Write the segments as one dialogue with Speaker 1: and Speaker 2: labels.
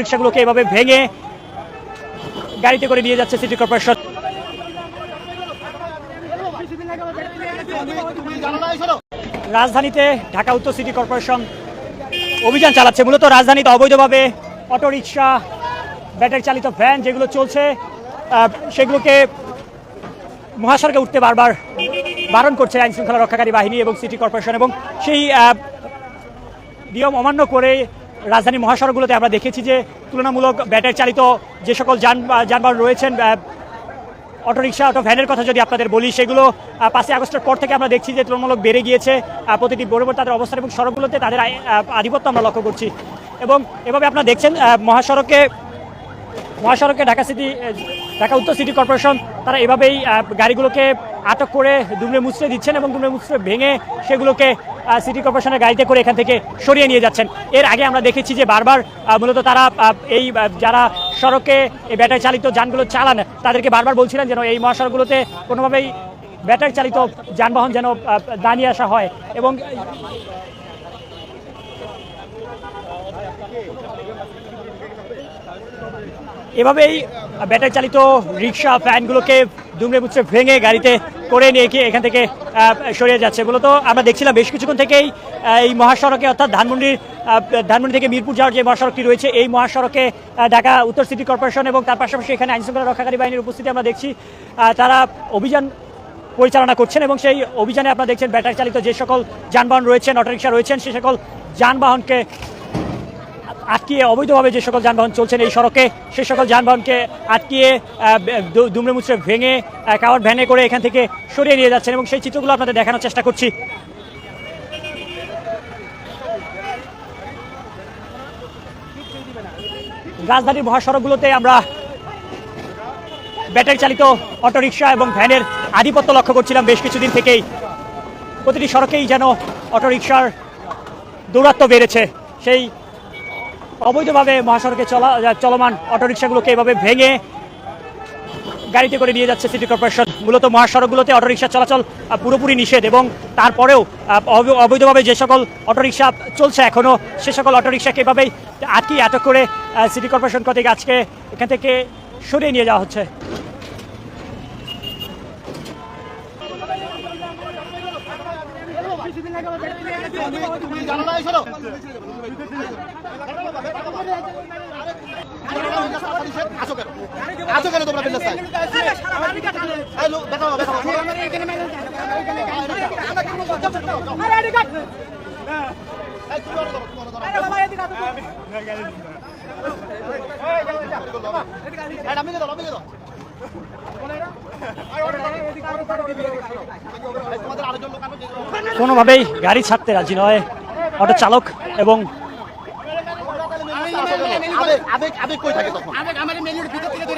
Speaker 1: রিক্সাগুলোকে এভাবে ভেঙে গাড়িতে করে নিয়ে যাচ্ছে সিটি কর্পোরেশন। রাজধানীতে ঢাকা উত্তর সিটি কর্পোরেশন অভিযান চালাচ্ছে। মূলত রাজধানীতে অবৈধভাবে অটোরিকশা ব্যাটারি চালিত ভ্যান যেগুলো চলছে সেগুলোকে মহাসড়কে উঠতে বারবার বারণ করছে আইন শৃঙ্খলা রক্ষাকারী বাহিনী এবং সিটি কর্পোরেশন এবং সেই নিয়ম অমান্য করে রাজধানী মহাসড়কগুলোতে আমরা দেখেছি যে তুলনামূলক ব্যাটারি চালিত যে সকল যান যানবাহন রয়েছেন আহ, অটোরিকশা অটো ভ্যানের কথা যদি আপনাদের বলি সেগুলো পাঁচই আগস্টের পর থেকে আমরা দেখছি যে তুলনামূলক বেড়ে গিয়েছে প্রতিটি বরাবর তাদের অবস্থান এবং সড়কগুলোতে তাদের আধিপত্য আমরা লক্ষ্য করছি। এবং এভাবে আপনারা দেখছেন মহাসড়কে মহাসড়কে ঢাকা সিটি ঢাকা উত্তর সিটি কর্পোরেশন তারা এভাবেই গাড়িগুলোকে আটক করে দুমড়ে মুচড়ে দিচ্ছেন এবং দুমড়ে মুচড়ে ভেঙে সেগুলোকে সিটি কর্পোরেশনের গাড়িতে করে এখান থেকে সরিয়ে নিয়ে যাচ্ছেন। এর আগে আমরা দেখেছি যে বারবার মূলত তারা এই যারা সড়কে এই ব্যাটারি চালিত যানগুলো চালান, তাদেরকে বারবার বলছিলেন যেন এই মহাসড়কগুলোতে কোনোভাবেই ব্যাটারি চালিত যানবাহন যেন দাঁড়িয়ে আসা হয় এবং এভাবেই ব্যাটারি চালিত রিক্সা ভ্যানগুলোকে দুমড়ে মুচড়ে ভেঙে গাড়িতে করে নিয়ে গিয়ে এখান থেকে সরিয়ে যাচ্ছে। মূলত আমরা দেখছিলাম বেশ কিছুক্ষণ থেকেই এই মহাসড়কে, অর্থাৎ ধানমন্ডির ধানমন্ডি থেকে মিরপুর যাওয়ার যে মহাসড়কটি রয়েছে, এই মহাসড়কে ঢাকা উত্তর সিটি কর্পোরেশন এবং তার পাশাপাশি এখানে আইনশৃঙ্খলা রক্ষাকারী বাহিনীর উপস্থিতি আমরা দেখছি। তারা অভিযান পরিচালনা করছেন এবং সেই অভিযানে আপনারা দেখছেন ব্যাটারি চালিত যে সকল যানবাহন রয়েছেন, অটোরিকশা রয়েছেন, সে সকল যানবাহনকে আটকিয়ে অবৈধভাবে যে সকল যানবাহন চলছেন এই সড়কে, সেই সকল যানবাহনকে আটকিয়ে দুমড়ে মুচড়ে ভেঙে কাভার ভ্যানে করে এখান থেকে সরিয়ে নিয়ে যাচ্ছেন এবং সেই চিত্রগুলো আপনাদের দেখানোর চেষ্টা করছি। রাজধানীর মহাসড়কগুলোতে আমরা ব্যাটারি চালিত অটোরিকশা এবং ভ্যানের আধিপত্য লক্ষ্য করছিলাম বেশ কিছুদিন থেকেই। প্রতিটি সড়কেই যেন অটোরিকশার দৌরাত্ম্য বেড়েছে। সেই অবৈধভাবে মহাসড়কে চলা চলমান অটোরিকশাগুলোকে এভাবে ভেঙে গাড়িতে করে নিয়ে যাচ্ছে সিটি কর্পোরেশন। মূলত মহাসড়কগুলোতে অটোরিকশা চলাচল পুরোপুরি নিষেধ এবং তারপরেও অব- অবৈধভাবে যে সকল অটোরিকশা চলছে এখনও সে সকল অটোরিকশাকে এভাবেই আটকি, আটক করে সিটি কর্পোরেশন কর্তৃক আজকে এখান থেকে সরিয়ে নিয়ে যাওয়া হচ্ছে।
Speaker 2: আসো কেন তোমরা। এই নামিয়ে দাও নামিয়ে দাও
Speaker 1: কোনোভাবেই গাড়ি ছাড়তে রাজি নয়। অটো চালক এবং
Speaker 2: আবেগ আবেগ আবেগ কই থাকে তখন?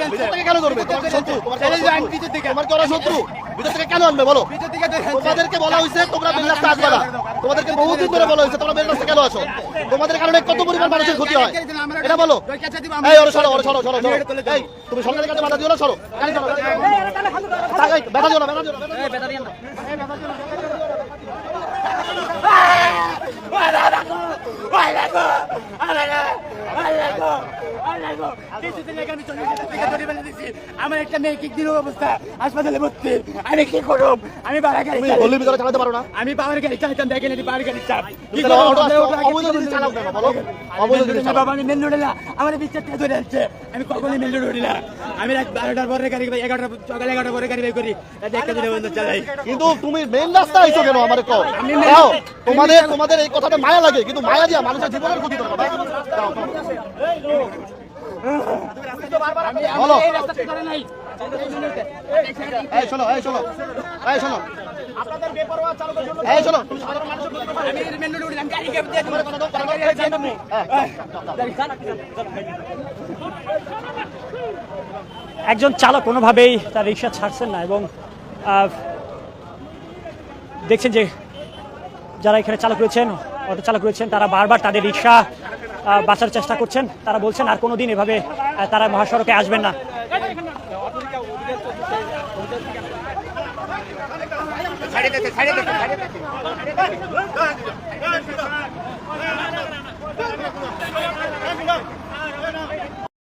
Speaker 2: ভিতর থেকে কেন ধরবে? তোমার শত্রু তোমার কি ওরা শত্রু? তোমার কি ওরা শত্রু? ভিতর থেকে কেন আনবে বলো? তোমাদেরকে বলা হয়েছে তোমরা বেল রাস্তা আসবে না। তোমাদেরকে বহুদিন ধরে বলা হয়েছে তোমরা বেল রাস্তা কেন আসো তোমাদের কারণে কত পরিমাণ মানুষের ক্ষতি হয়? এটা বলো। এই ওরে সরো ওরে সরো সরো সরো। এই তুমি সরকারের কাছে বাধা দিও না সরো। গাড়ি সরো গাড়ি সরো। এই, ব্যথা দিও না ব্যথা দিও না। না।
Speaker 3: আমার একটা মেয়ে কিক দিল অবস্থা? হাসপাতালে ভর্তি। আমি কি করব? আমি বাড়া গাড়ি।
Speaker 2: গলির ভিতরে চালাতে পারো না।
Speaker 3: আমি বাবার গাড়ি চালাতাম দেখেন এটি বাবার গাড়ি চাপ। কি। বাবা আমি মেন রোডে না আমার বিচার ধরে আমি কখনোই মেন রোডে না। আমি রাত বারোটার পরে গাড়ি এগারোটা সকাল এগারোটার পরে গাড়ি বের করি। একটা দিনে বন্ধ চালাই।
Speaker 2: কিন্তু তুমি মেইন রাস্তা আইছো কেন আমার কও?
Speaker 3: আমি
Speaker 2: তোমাদের তোমাদের এই কথাটা মায়া লাগে কিন্তু মায়া দিয়া মানুষের জীবনের ক্ষতি করবে
Speaker 3: মেন
Speaker 1: একজন চালক কোনোভাবেই তার রিক্সা ছাড়ছেন না এবং আহ, দেখছেন যে যারা এখানে চালক রয়েছেন অটো চালক রয়েছেন তারা বারবার তাদের রিক্সা বাঁচার চেষ্টা করছেন। তারা বলছেন আর কোনোদিন এভাবে তারা মহাসড়কে আসবেন না।